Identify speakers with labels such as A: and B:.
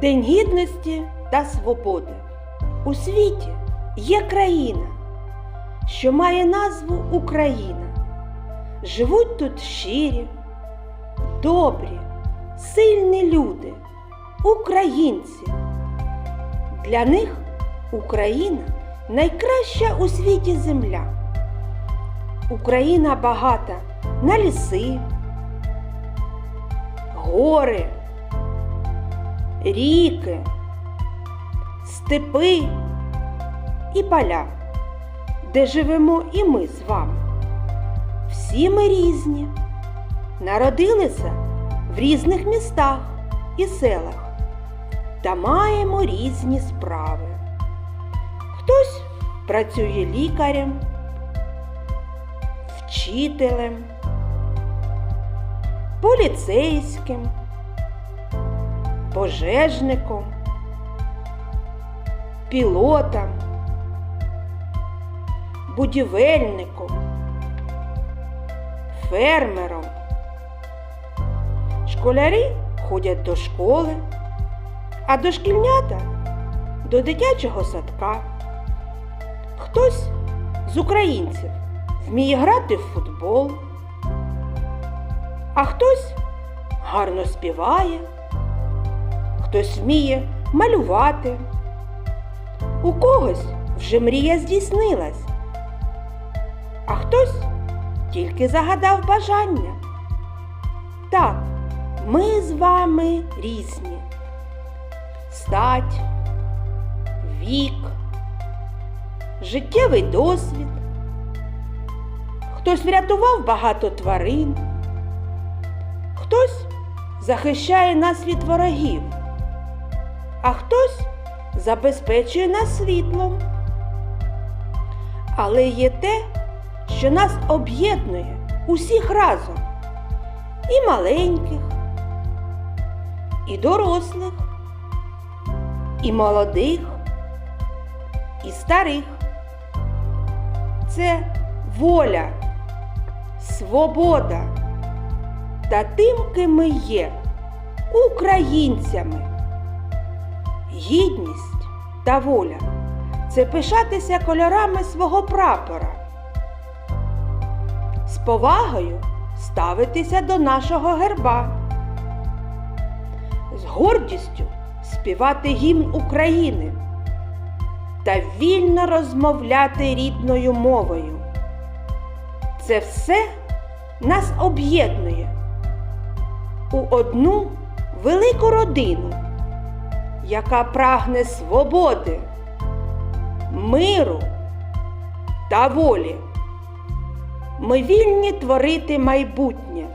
A: День гідності та свободи. У світі є країна, що має назву Україна. Живуть тут щирі, добрі, сильні люди, українці. Для них Україна найкраща у світі земля. Україна багата на ліси, гори, ріки, степи і поля, де живемо і ми з вами. Всі ми різні, народилися в різних містах і селах та маємо різні справи. Хтось працює лікарем, вчителем, поліцейським, пожежником, пілотом, будівельником, фермером. Школярі ходять до школи, а дошкільнята до дитячого садка. Хтось з українців вміє грати в футбол, а хтось гарно співає, хтось вміє малювати. У когось вже мрія здійснилась, а хтось тільки загадав бажання. Так, ми з вами різні. Стать, вік, життєвий досвід. Хтось врятував багато тварин, хтось захищає нас від ворогів, а хтось забезпечує нас світлом. Але є те, що нас об'єднує усіх разом, і маленьких, і дорослих, і молодих, і старих. Це воля, свобода та тим, ким ми є, українцями. Гідність та воля це пишатися кольорами свого прапора, з повагою ставитися до нашого герба, з гордістю співати гімн України та вільно розмовляти рідною мовою. Це все нас об'єднує у одну велику родину, яка прагне свободи, миру та волі. Ми вільні творити майбутнє.